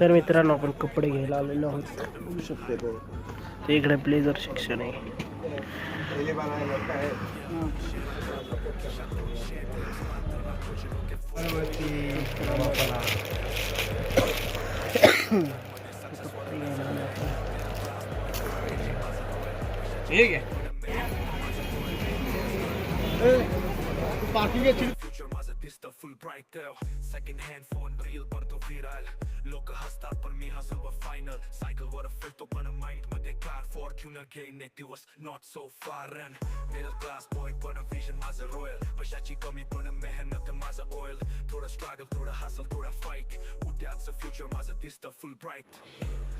तर मित्रांनो आपण कपडे घ्यायला आलेलो आहोत. बघू शकते तो ते इकडे ब्लेझर सेक्शन आहे. पार्किंग घ्यायला आलो सेकंड हँड फोन रील बनतो विराल लोक हसतात पण मी हसव फायनल सायकल वर फिरतो पण माइंडमध्ये कार फॉर्च्युनर घेईन एक दिवस not so far run middle class boy पण विजन माझं रॉयल पैशाची कमी पण मेहनत माझं ऑइल थोडं स्ट्रगल थोडं हसल थोडं फाईट उद्याचं फ्युचर माझं दिसतं फुल ब्राईट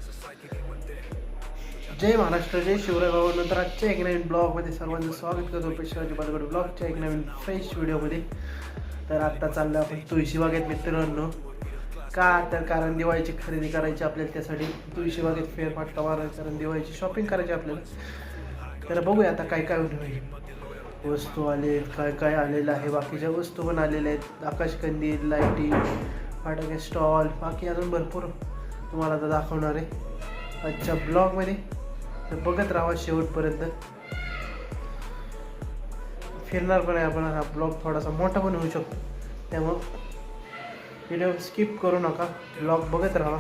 सोसायटी जय महाराष्ट्र जय शिवराय बाबा नंतर आजच्या एक नवीन ब्लॉगमध्ये सर्वांचं स्वागत करतो पेशवाजी बालगड ब्लॉगच्या एक नवीन फ्रेश व्हिडिओमध्ये तर आत्ता चाललं आपण तुळशी बागेत मित्रांनो. का तर कारण दिवाळीची खरेदी करायची आपल्याला त्यासाठी. तुळशी बागेत फेरफाटका मारायचा कारण दिवाळीची शॉपिंग करायची आपल्याला. तर बघूया आता काय काय होईल वस्तू आले काय काय आलेलं आहे. बाकीच्या वस्तू पण आलेल्या आहेत. आकाशकंदील लाईटिंग फाटके स्टॉल बाकी अजून भरपूर तुम्हाला आता दाखवणार आहे. आजच्या ब्लॉगमध्ये तर बघत राहा शेवटपर्यंत. फिरणार पण आहे आपण. हा ब्लॉग थोडासा मोठा पण होऊ शकतो. त्यामुळं व्हिडिओ स्किप करू नका. ब्लॉग बघत राहा.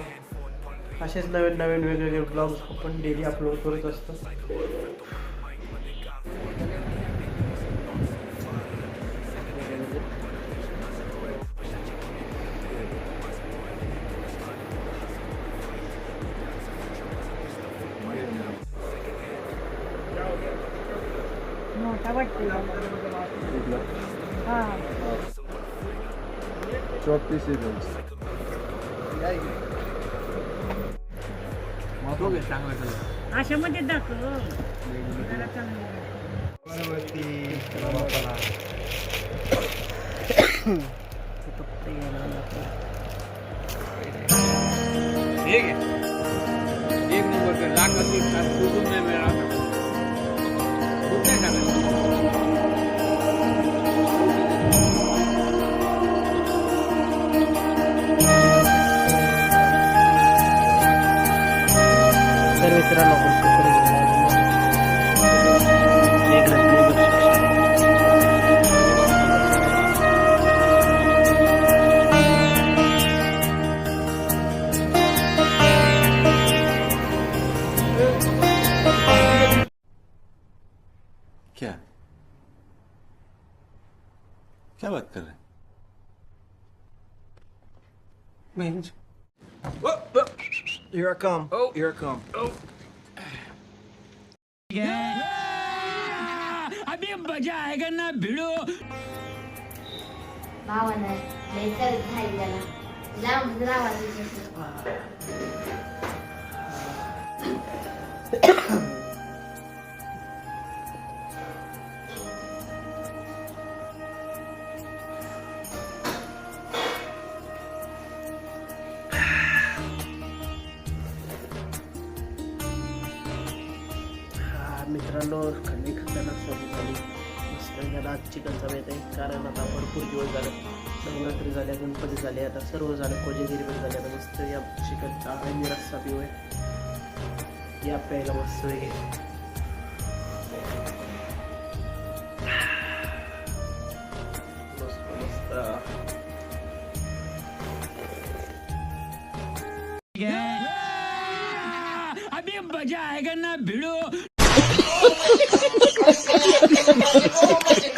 असेच नवीन नवीन वेगवेगळे ब्लॉग्स आपण डेली अपलोड करत असतो. मोठा वाटतो. हा. चौतीस अशा मध्ये दाखव. जरा चांगलं. एक नंबर सोडून नाही मिळाला section आहे. क्या क्या बात कर रहे हैं Here I come. Oh, here I come. भावानं लय तर झाली त्याला लांब रावायचं हा, मित्रांनो खंडी खात्याला सर्व झाली मस्त याला आज चिकनचा बेत आहे कारण आता भरपूर दिवस झाले. नवरात्री झाल्या गणपती झाले आता सर्व झालं कोजेगिरी पण झाले. आता मस्त या चिकनचा आणि रस्सा पिऊ आहे. या प्यायला मस्त आहे. मस्त मस्त. साक्षी oh my god.